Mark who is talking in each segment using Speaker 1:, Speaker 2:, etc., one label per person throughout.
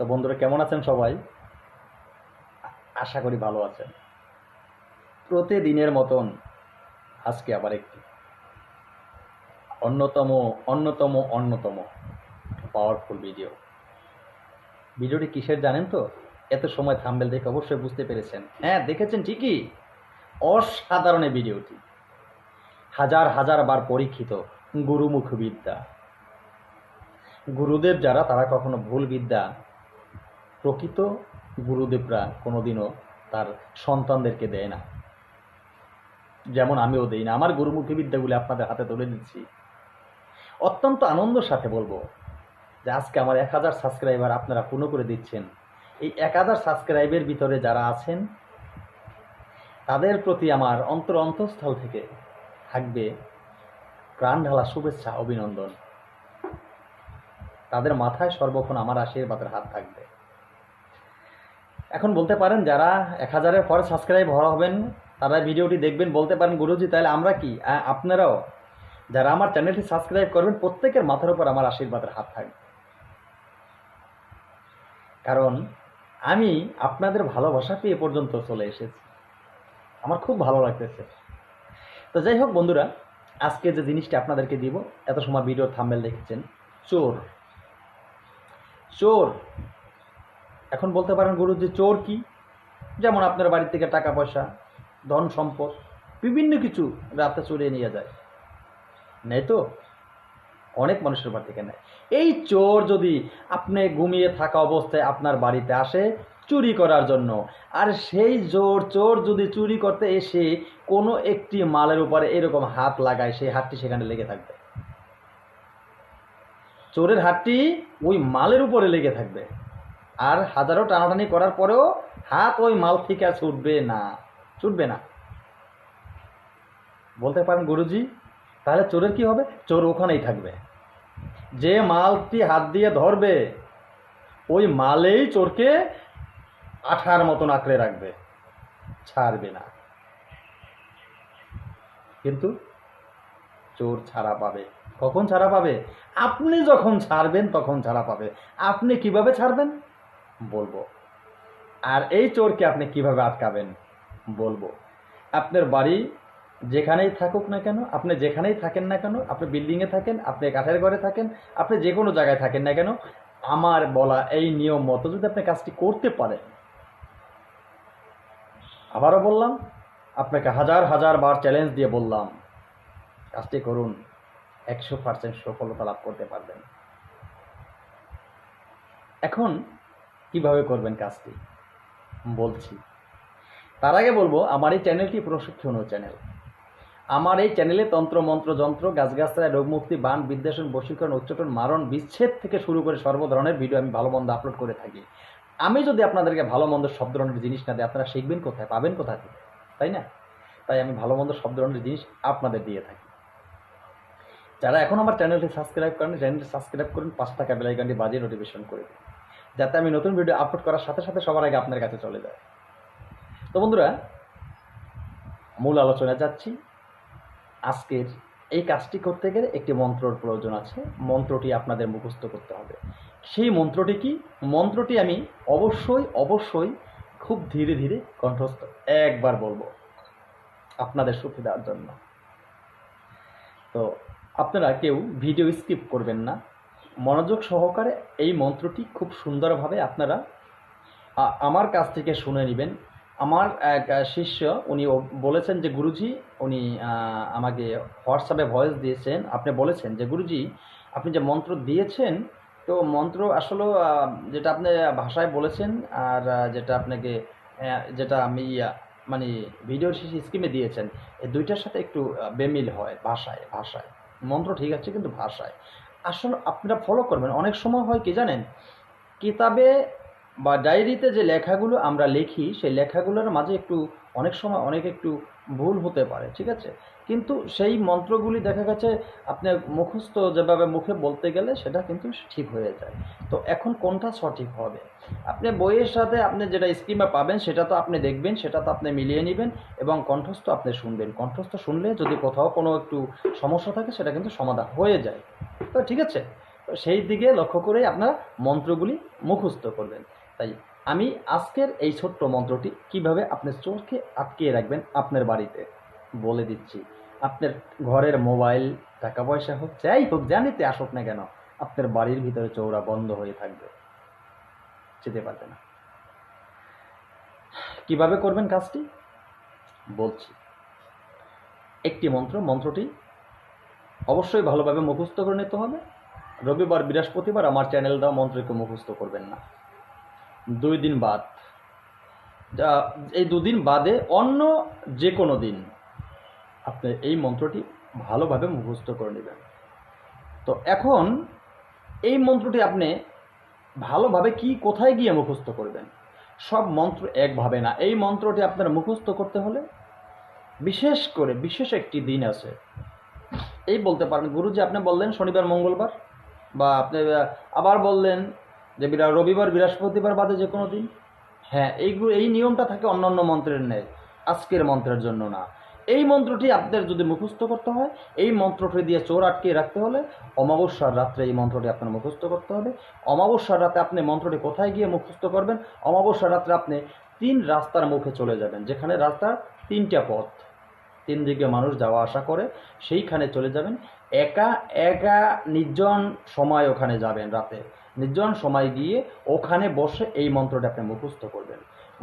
Speaker 1: তো বন্ধুরা কেমন আছেন সবাই? আশা করি ভালো আছেন। প্রতিদিনের মতন আজকে আবার একটি অন্যতম অন্যতম অন্যতম পাওয়ারফুল ভিডিও ভিডিওটি কিসের জানেন তো? এত সময় থাম্বেল দেখে অবশ্যই বুঝতে পেরেছেন। হ্যাঁ দেখেছেন ঠিকই। অসাধারণ ভিডিওটি। হাজার হাজার বার পরীক্ষিত গুরুমুখ বিদ্যা গুরুদেব যারা, তারা কখনো ভুল বিদ্যা প্রকৃত গুরুদেবরা কোনোদিনও তার সন্তানদেরকে দেয় না। যেমন আমিও দেই না। আমার গুরুমুখী বিদ্যাগুলি আপনাদের হাতে তুলে দিচ্ছি। অত্যন্ত আনন্দের সাথে বলব যে আজকে আমার এক হাজার সাবস্ক্রাইবার আপনারা পূর্ণ করে দিচ্ছেন। এই এক হাজার সাবস্ক্রাইবের ভিতরে যারা আছেন, তাদের প্রতি আমার অন্তর অন্তঃস্থল থেকে থাকবে প্রাণ ঢালা শুভেচ্ছা, অভিনন্দন। তাদের মাথায় সর্বক্ষণ আমার আশীর্বাদের হাত থাকবে। এখন বলতে পারেন যারা এক হাজারের পরে সাবস্ক্রাইব হওয়া হবেন, তারা ভিডিওটি দেখবেন, বলতে পারেন, গুরুজি, তাহলে আমরা কি? আপনারাও যারা আমার চ্যানেলটি সাবস্ক্রাইব করবেন, প্রত্যেকের মাথার উপর আমার আশীর্বাদের হাত থাকবে। কারণ আমি আপনাদের ভালোবাসা পেয়ে পর্যন্ত চলে এসেছি। আমার খুব ভালো লাগতেছে। তো যাই হোক বন্ধুরা, আজকে যে জিনিসটা আপনাদেরকে দিব, এত সময় ভিডিওর থাম্বেল দেখেছেন, চোর। চোর। এখন বলতে পারেন গুরুজি চোর কি? যেমন আপনার বাড়ি থেকে টাকা পয়সা, ধন সম্পদ, বিভিন্ন কিছু রাতে চুরিয়ে নিয়ে যায়। নেই তো? অনেক মানুষের বাড়ি থেকে নেয়। এই চোর যদি আপনি ঘুমিয়ে থাকা অবস্থায় আপনার বাড়িতে আসে চুরি করার জন্য, আর সেই চোর চোর যদি চুরি করতে এসে কোনো একটি মালের উপরে এরকম হাত লাগায়, সেই হাতটি সেখানে লেগে থাকবে। চোরের হাতটি ওই মালের উপরে লেগে থাকবে। আর হাজারো টানাটানি করার পরেও হাত ওই মাল থেকে আর ছুটবে না ছুটবে না। বলতে পারেন গুরুজি, তাহলে চোরের কি হবে? চোর ওখানেই থাকবে। যে মালটি হাত দিয়ে ধরবে, ওই মালেই চোরকে আঠার মতন আঁকড়ে রাখবে, ছাড়বে না। কিন্তু চোর ছাড়া পাবে। কখন ছাড়া পাবে? আপনি যখন ছাড়বেন তখন ছাড়া পাবে। আপনি কীভাবে ছাড়বেন? বলব। আর এই চোরকে আপনি কীভাবে আটকাবেন? বলব। আপনার বাড়ি যেখানেই থাকুক না কেন, আপনি যেখানেই থাকেন না কেন, আপনি বিল্ডিংয়ে থাকেন, আপনি কাঠের ঘরে থাকেন, আপনি যে কোনো জায়গায় থাকেন না কেন, আমার বলা এই নিয়ম মতো যদি আপনি কাজটি করতে পারেন, আবারও বললাম, আপনাকে হাজার হাজার বার চ্যালেঞ্জ দিয়ে বললাম, কাজটি করুন, একশো পার্সেন্ট সফলতা লাভ করতে পারবেন। এখন কীভাবে করবেন কাজটি? বলছি। তার আগে বলব, আমার এই চ্যানেলটি প্রশিক্ষণীয় চ্যানেল আমার এই চ্যানেলে তন্ত্র, মন্ত্র, যন্ত্র গাছগাছায় রোগমুক্তি, বান বিদ্বেষণ বশীকরণ, উচ্চটন, মারণ, বিচ্ছেদ থেকে শুরু করে সর্ব ধরনের ভিডিও আমি ভালো মন্দ আপলোড করে থাকি। আমি যদি আপনাদেরকে ভালো মন্দ সব ধরনের জিনিস না দিই, আপনারা শিখবেন কোথায়, পাবেন কোথায় থেকে? তাই না? তাই আমি ভালো মন্দ সব ধরনের জিনিস আপনাদের দিয়ে থাকি। যারা এখন আমার চ্যানেলটি সাবস্ক্রাইব করেন চ্যানেলটি সাবস্ক্রাইব করুন পাঁচ টাকা বেলাইকানটি বাজিয়ে নোটিফিকেশন করে দিন। যাতে আমি নতুন ভিডিও আপলোড করার সাথে সাথে সবার আগে আপনার কাছে চলে যায়। তো বন্ধুরা, মূল আলোচনায় যাচ্ছি। আজকের এই কাজটি করতে গেলে একটি মন্ত্রর প্রয়োজন আছে। মন্ত্রটি আপনাদের মুখস্থ করতে হবে। সেই মন্ত্রটি কি? মন্ত্রটি আমি অবশ্যই অবশ্যই খুব ধীরে ধীরে কণ্ঠস্থ একবার বলব আপনাদের সুবিধার জন্য। তো আপনারা কেউ ভিডিও স্কিপ করবেন না। মনোযোগ সহকারে এই মন্ত্রটি খুব সুন্দরভাবে আপনারা আমার কাছ থেকে শুনে নেবেন। আমার এক শিষ্য, উনি বলেছেন যে, গুরুজি, উনি আমাকে হোয়াটসঅ্যাপে ভয়েস দিয়েছেন। আপনি বলেছেন যে, গুরুজি, আপনি যে মন্ত্র দিয়েছেন, তো মন্ত্র আসলে যেটা আপনি ভাষায় বলেছেন আর যেটা আপনাকে যেটা আমি মানে ভিডিওর শেষে স্কিমে দিয়েছেন, এই দুইটার সাথে একটু বেমিল হয় ভাষায় ভাষায়। মন্ত্র ঠিক আছে কিন্তু ভাষায়। আসলে আপনারা ফলো করবেন। অনেক সময় হয় কি জানেন? কিতাবে বা ডায়েরিতে যে লেখাগুলো আমরা লিখি, সেই লেখাগুলোর মাঝে একটু অনেক সময় অনেক একটু ভুল হতে পারে, ঠিক আছে? কিন্তু সেই মন্ত্রগুলি দেখা গেছে আপনি মুখস্থ যেভাবে মুখে বলতে গেলে সেটা কিন্তু ঠিক হয়ে যায়। তো এখন কোনটা সঠিক হবে? আপনি বইয়ের সাথে আপনি যেটা স্কিমে পাবেন সেটা তো আপনি দেখবেন, সেটা তো আপনি মিলিয়ে নেবেন এবং কণ্ঠস্থ আপনি শুনবেন। কণ্ঠস্থ শুনলে যদি কোথাও কোনো একটু সমস্যা থাকে সেটা কিন্তু সমাধান হয়ে যায়। তো ঠিক আছে? সেই দিকে লক্ষ্য করেই আপনারা মন্ত্রগুলি মুখস্থ করবেন তাই আমি আজকের এই ছোট্ট মন্ত্রটি কীভাবে আপনার চোরকে আটকিয়ে রাখবেন আপনার বাড়িতে বলে দিচ্ছি। আপনার ঘরের মোবাইল, টাকা পয়সা হোক, যাই হোক জানিতে আসুক না কেন, আপনার বাড়ির ভিতরে চৌরা বন্ধ হয়ে থাকবে। যেতে পারবে না। কীভাবে করবেন কাজটি? বলছি। একটি মন্ত্র, মন্ত্রটি অবশ্যই ভালোভাবে মুখস্থ করে নিতে হবে। রবিবার, বৃহস্পতিবার আমার চ্যানেল দেওয়া মন্ত্রকে মুখস্থ করবেন না। দুই দিন বাদ। এই দুদিন বাদে অন্য যে কোনো দিন আপনি এই মন্ত্রটি ভালোভাবে মুখস্থ করে নেবেন। তো এখন এই মন্ত্রটি আপনি ভালোভাবে কি, কোথায় গিয়ে মুখস্থ করবেন? সব মন্ত্র একভাবে না। এই মন্ত্রটি আপনার মুখস্থ করতে হলে বিশেষ করে, বিশেষ একটি দিন আছে। এই বলতে পারেন, গুরুজি আপনি বললেন শনিবার, মঙ্গলবার, বা আপনি আবার বললেন যে বিরা- রবিবার, বৃহস্পতিবার বাদে যে কোনো দিন? হ্যাঁ এইগুলো এই নিয়মটা থাকে অন্যান্য মন্ত্রের নেই আজকের মন্ত্রের জন্য না। এই মন্ত্রটি আপনাদের যদি মুখস্থ করতে হয়, এই মন্ত্রটি দিয়ে চোর আটকিয়ে রাখতে হলে অমাবস্যার রাত্রে এই মন্ত্রটি আপনার মুখস্থ করতে হবে। অমাবস্যার রাতে আপনি মন্ত্রটি কোথায় গিয়ে মুখস্থ করবেন? অমাবস্যার রাত্রে আপনি তিন রাস্তার মুখে চলে যাবেন, যেখানে রাস্তার তিনটা পথ। তিন দিকে মানুষ যাওয়া আসা করে, সেইখানে চলে যাবেন। একা একা নির্জন সময় ওখানে যাবেন রাতে। নির্জন সময় গিয়ে ওখানে বসে এই মন্ত্রটি আপনি মুখস্থ করবেন।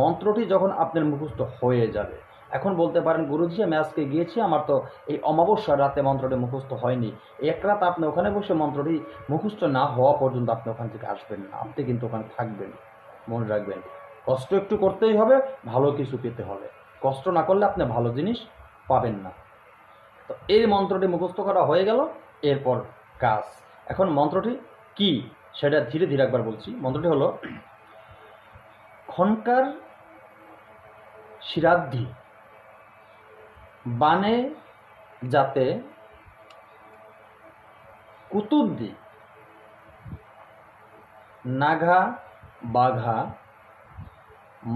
Speaker 1: মন্ত্রটি যখন আপনার মুখস্থ হয়ে যাবে, এখন বলতে পারেন, গুরুজি, আমি আজকে গিয়েছি, আমার তো এই অমাবস্যার রাতে মন্ত্রটি মুখস্থ হয়নি। এক রাত আপনি ওখানে বসে মন্ত্রটি মুখস্থ না হওয়া পর্যন্ত আপনি ওখান থেকে আসবেন না। আপনি কিন্তু ওখানে থাকবেন, মনে রাখবেন। কষ্ট একটু করতেই হবে, ভালো কিছু পেতে হবে। কষ্ট না করলে আপনি ভালো জিনিস পাবেন না। তো এই মন্ত্রটি মুখস্থ করা হয়ে গেল, এরপর কাজ। এখন মন্ত্রটি কি? সেটা ধীরে ধীরে একবার বলছি। মন্ত্রটি হলো, খনকার শিরাদ্ধি বানে যাতে কুতুবদি নাঘা বাঘা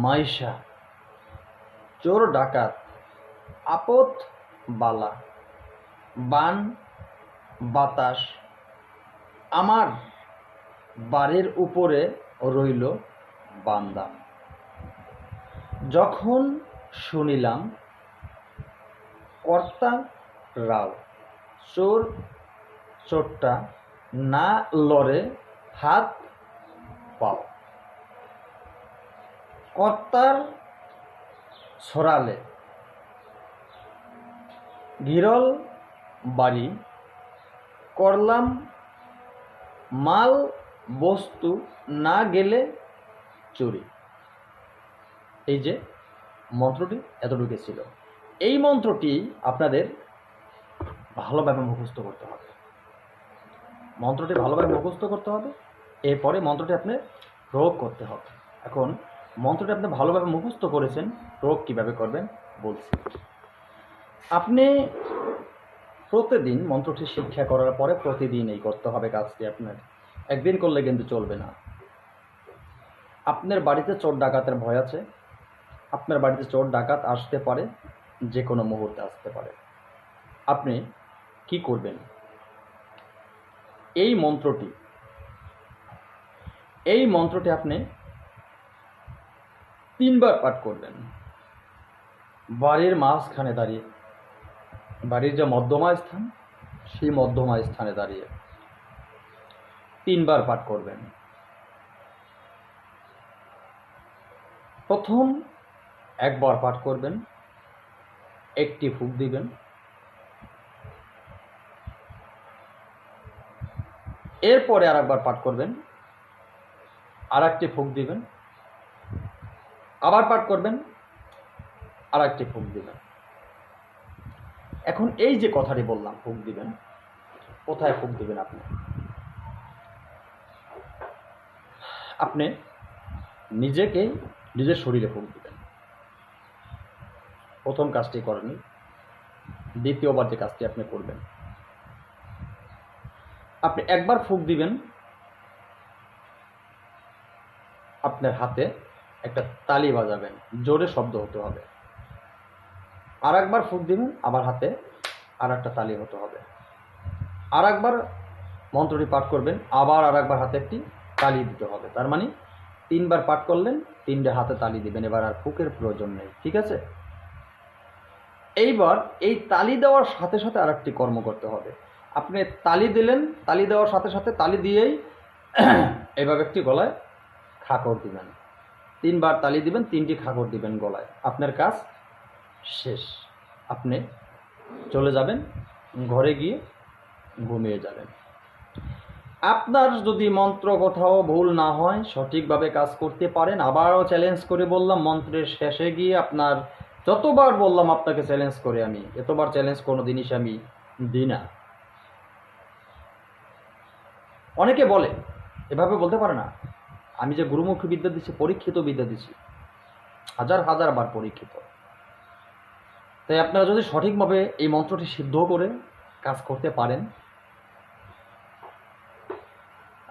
Speaker 1: মাইশা চোর ডাকাত আপত বালা বান বাতাস আমার বাড়ির উপরে রইল বান্দা। যখন শুনিলাম, কর্তা রাও, চোর চোরটা না লড়ে হাত পাও। কর্তার ছড়ালে ঘিরল বাড়ি, করলাম মাল বস্তু না গেলে চুরি। এই যে মন্ত্রটি এতটুকু ছিল। এই মন্ত্রটি আপনাদের ভালোভাবে মুখস্থ করতে হবে। মন্ত্রটি ভালোভাবে মুখস্থ করতে হবে। এরপরে মন্ত্রটি আপনি প্রয়োগ করতে হবে। এখন মন্ত্রটি আপনি ভালোভাবে মুখস্থ করেছেন, প্রয়োগ কীভাবে করবেন বলছি। আপনি প্রতিদিন মন্ত্রটি শিক্ষা করার পরে প্রতিদিন এই করতে হবে কাজটি আপনার। একদিন করলে কিন্তু চলবে না। আপনার বাড়িতে চোর ডাকাতের ভয় আছে। আপনার বাড়িতে চোর ডাকাত আসতে পারে, যে কোনো মুহূর্তে আসতে পারে। আপনি কি করবেন? এই মন্ত্রটি এই মন্ত্রটি আপনি তিনবার পাঠ করবেন। বাড়ির মাঝখানে দাঁড়িয়ে, বাড়ির যে মধ্যমা স্থান, সেই মধ্যমা স্থানে দাঁড়িয়ে তিনবার পাঠ করবেন। প্রথম একবার পাঠ করবেন, একটি ফুক দিবেন। এরপরে আর একবার পাঠ করবেন আর একটি ফুক দিবেন। আবার পাঠ করবেন আর একটি ফুক দিবেন। এখন এই যে কথাটি বললাম, ফুক দিবেন, কোথায় ফুক দিবেন আপনি? আপনি নিজেকে নিজের শরীরে ফুক দিবেন। প্রথম কাজটি করেনি দ্বিতীয়বার যে কাজটি আপনি করবেন, আপনি একবার ফুক দিবেন, আপনার হাতে একটা তালি বাজাবেন, জোরে শব্দ হতে হবে। আর একবার ফুক দিবেন আবার হাতে আর একটা তালি হতে হবে। আর একবার মন্ত্রটি পাঠ করবেন, আবার আর একবার হাতে একটি তালি দিতে হবে। তার মানে তিনবার পাঠ করলেন, তিনটে হাতে তালি দিবেন। এবার আর ফুকের প্রয়োজন নেই, ঠিক আছে? এইবার এই তালি দেওয়ার সাথে সাথে আর একটি কর্ম করতে হবে। আপনি তালি দিলেন, তালি দেওয়ার সাথে সাথে তালি দিয়েই এইভাবে একটি গলায় খাকড় দিবেন। তিনবার তালি দিবেন, তিনটি খাকড় দিবেন গলায়। আপনার কাজ শেষ। আপনি চলে যাবেন, ঘরে গিয়ে ঘুমিয়ে যাবেন। আপনার যদি মন্ত্র কোথাও ভুল না হয়, সঠিকভাবে কাজ করতে পারেন। আবারও চ্যালেঞ্জ করে বললাম, মন্ত্রের শেষে গিয়ে আপনার যতবার বললাম আপনাকে চ্যালেঞ্জ করে আমি, এতবার চ্যালেঞ্জ কোনো জিনিস আমি দিই না। অনেকে বলে, এভাবে বলতে পারে না, আমি যে গুরুমুখী বিদ্যা দিচ্ছি পরীক্ষিত বিদ্যা দিচ্ছি হাজার হাজার বার পরীক্ষিত। তাই আপনারা যদি সঠিকভাবে এই মন্ত্রটি সিদ্ধ করে কাজ করতে পারেন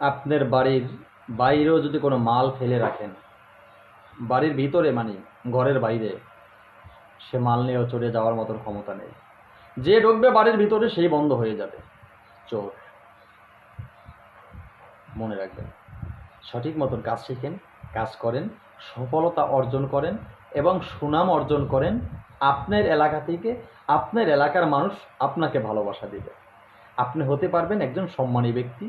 Speaker 1: আপনার বাড়ির বাইরেও যদি কোনো মাল ফেলে রাখেন, বাড়ির ভিতরে মানে ঘরের বাইরে, সে মাল নিয়েও চলে যাওয়ার মতন ক্ষমতা নেই। যে ঢুকবে বাড়ির ভিতরে, সেই বন্ধ হয়ে যাবে। চোর। মনে রাখবেন, সঠিক মতন কাজ শিখেন, কাজ করেন, সফলতা অর্জন করেন এবং সুনাম অর্জন করেন, আপনার এলাকা থেকে আপনার এলাকার মানুষ আপনাকে ভালোবাসা দিবে। আপনি হতে পারবেন একজন সম্মানী ব্যক্তি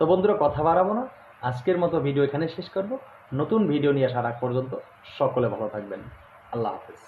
Speaker 1: তো বন্ধুরা, কথা বাড়াবো না। আজকের মতো ভিডিও এখানে শেষ করব। নতুন ভিডিও নিয়ে আগ পর্যন্ত সকলে ভালো থাকবেন। আল্লাহ হাফেজ।